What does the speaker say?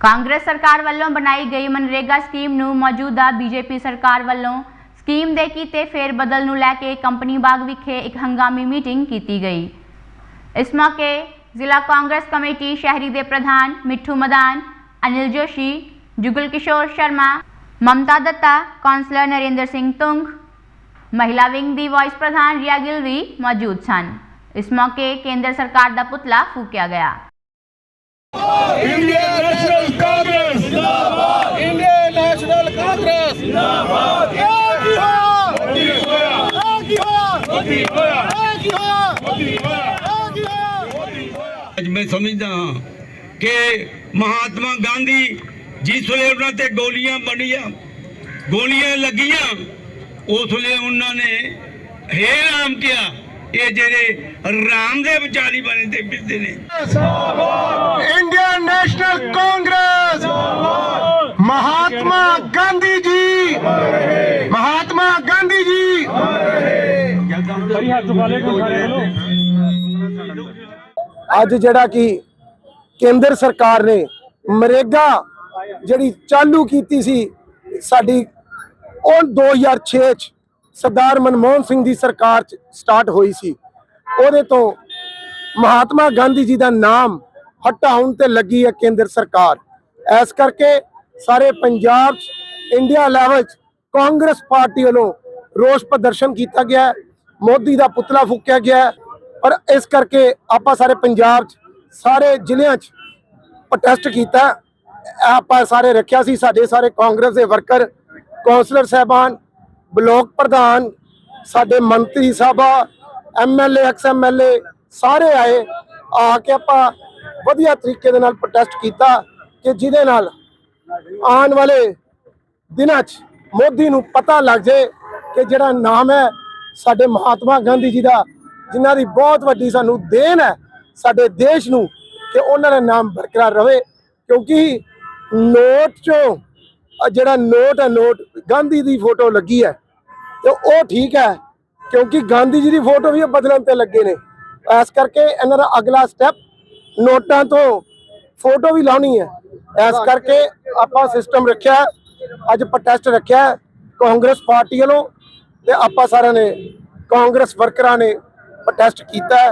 ਕਾਂਗਰਸ ਸਰਕਾਰ ਵੱਲੋਂ ਬਣਾਈ ਗਈ ਮਨਰੇਗਾ ਸਕੀਮ ਨੂੰ ਮੌਜੂਦਾ ਬੀਜੇਪੀ ਸਰਕਾਰ ਵੱਲੋਂ ਸਕੀਮ ਦੇ ਕੀਤੇ ਫੇਰ ਬਦਲ ਨੂੰ ਲੈ ਕੇ ਕੰਪਨੀ ਬਾਗ ਵਿਖੇ ਇੱਕ ਹੰਗਾਮੀ ਮੀਟਿੰਗ ਕੀਤੀ ਗਈ। ਇਸ ਮੌਕੇ ਜ਼ਿਲ੍ਹਾ ਕਾਂਗਰਸ ਕਮੇਟੀ ਸ਼ਹਿਰੀ ਦੇ ਪ੍ਰਧਾਨ ਮਿੱਠੂ ਮਦਾਨ, ਅਨਿਲ ਜੋਸ਼ੀ, ਜੁਗਲ ਕਿਸ਼ੋਰ ਸ਼ਰਮਾ, ਮਮਤਾ ਦੱਤਾ, ਕੌਂਸਲਰ ਨਰਿੰਦਰ ਸਿੰਘ ਤੁੰਗ, ਮਹਿਲਾ ਵਿੰਗ ਦੀ ਵਾਈਸ ਪ੍ਰਧਾਨ ਰਿਆ ਗਿੱਲ ਵੀ ਮੌਜੂਦ ਸਨ। ਇਸ ਮੌਕੇ ਕੇਂਦਰ ਸਰਕਾਰ ਦਾ ਪੁਤਲਾ ਫੂਕਿਆ ਗਿਆ। ਮੈਂ ਸਮਝਦਾ ਹਾਂ ਕਿ ਮਹਾਤਮਾ ਗਾਂਧੀ ਜਿਸ ਵੇਲੇ ਉਹਨਾਂ ਤੇ ਗੋਲੀਆਂ ਬਣੀਆਂ ਗੋਲੀਆਂ ਲੱਗੀਆਂ ਉਸ ਵੇਲੇ ਉਹਨਾਂ ਨੇ ਹੇ ਰਾਮ ਕਿਹਾ ਇਹ ਜਿਹੜੇ ਰਾਮ ਦੇ ਵਿਚਾਰੀ ਬਣੇ ਤੇ ਫਿਰਦੇ ਨੇ। Indian national Congress. Mahatma Gandhi ji. Mahatma Gandhi ਜੀ। ਭਾਈ ਹੱਥ ਵਾਲੇ ਕੋਲ ਖੜੇ ਹੋ। ਅੱਜ ਜਿਹੜਾ ਕਿ ਕੇਂਦਰ ਸਰਕਾਰ ਨੇ ਮਰੇਗਾ ਜਿਹੜੀ ਚਾਲੂ ਕੀਤੀ ਸੀ ਸਾਡੀ, ਉਹ 2006 ਚ ਸਰਦਾਰ ਮਨਮੋਹਨ ਸਿੰਘ ਦੀ ਸਰਕਾਰ ਚ ਸਟਾਰਟ ਹੋਈ ਸੀ। ਉਹਦੇ ਤੋਂ ਮਹਾਤਮਾ ਗਾਂਧੀ ਜੀ ਦਾ ਨਾਮ ਹਟਾਉਣ ਤੇ ਲੱਗੀ ਹੈ ਕੇਂਦਰ ਸਰਕਾਰ। ਐਸ ਕਰਕੇ ਸਾਰੇ ਪੰਜਾਬ ਚ, ਇੰਡੀਆ ਲੈਵਲ ਚ ਕਾਂਗਰਸ ਪਾਰਟੀ ਵੱਲੋਂ ਰੋਸ ਪ੍ਰਦਰਸ਼ਨ ਕੀਤਾ ਗਿਆ ਮੋਦੀ ਦਾ ਪੁਤਲਾ ਫੂਕਿਆ ਗਿਆ ਹੈ। ਪਰ ਇਸ ਕਰਕੇ ਆਪਾਂ ਸਾਰੇ ਪੰਜਾਬ ਚ, ਸਾਰੇ ਜ਼ਿਲ੍ਹਿਆਂ ਚ ਪ੍ਰੋਟੈਸਟ ਕੀਤਾ ਆਪਾਂ ਸਾਰੇ ਰੱਖਿਆ ਸੀ, ਸਾਡੇ ਸਾਰੇ ਕਾਂਗਰਸ ਦੇ ਵਰਕਰ, ਕੌਂਸਲਰ ਸਾਹਿਬਾਨ, ਬਲਾਕ ਪ੍ਰਧਾਨ, ਸਾਡੇ ਮੰਤਰੀ ਸਾਹਿਬਾ ਐਮਐਲਏ ਐਕਸ ਐਮਐਲਏ ਸਾਰੇ ਆਏ, ਆ ਕੇ ਆਪਾਂ ਵਧੀਆ ਤਰੀਕੇ ਦੇ ਨਾਲ ਪ੍ਰੋਟੈਸਟ ਕੀਤਾ ਕਿ ਜਿਹਦੇ ਨਾਲ ਆਉਣ ਵਾਲੇ ਦਿਨਾਂ 'ਚ ਮੋਦੀ ਨੂੰ ਪਤਾ ਲੱਗ ਜੇ ਕਿ ਜਿਹੜਾ ਨਾਮ ਹੈ ਸਾਡੇ ਮਹਾਤਮਾ ਗਾਂਧੀ ਜੀ ਦਾ ਜਿਨ੍ਹਾਂ ਦੀ ਬਹੁਤ ਵੱਡੀ ਸਾਨੂੰ ਦੇਣ ਹੈ, ਸਾਡੇ ਦੇਸ਼ ਨੂੰ, ਕਿ ਉਹਨਾਂ ਦਾ ਨਾਮ ਬਰਕਰਾਰ ਰਵੇ ਕਿਉਂਕਿ ਨੋਟ 'ਚੋਂ ਜਿਹੜਾ ਨੋਟ ਹੈ, ਨੋਟ ਗਾਂਧੀ ਦੀ ਫੋਟੋ ਲੱਗੀ ਹੈ, ਤੇ ਉਹ ਠੀਕ ਹੈ, ਕਿਉਂਕਿ ਗਾਂਧੀ ਜੀ ਦੀ ਫੋਟੋ ਵੀ ਬਦਲਣ ਤੇ ਲੱਗੇ ਨੇ। ਇਸ ਕਰਕੇ ਇਹਨਾਂ ਦਾ ਅਗਲਾ ਸਟੈਪ ਨੋਟਾਂ ਤੋਂ ਫੋਟੋ ਵੀ ਲਾਉਣੀ ਹੈ। ਇਸ ਕਰਕੇ ਆਪਾਂ ਸਿਸਟਮ ਰੱਖਿਆ ਅੱਜ ਪ੍ਰੋਟੈਸਟ ਰੱਖਿਆ ਕਾਂਗਰਸ ਪਾਰਟੀ ਵੱਲੋਂ, ਤੇ ਆਪਾਂ ਸਾਰਿਆਂ ਨੇ ਕਾਂਗਰਸ ਵਰਕਰਾਂ ਨੇ ਪ੍ਰੋਟੈਸਟ ਕੀਤਾ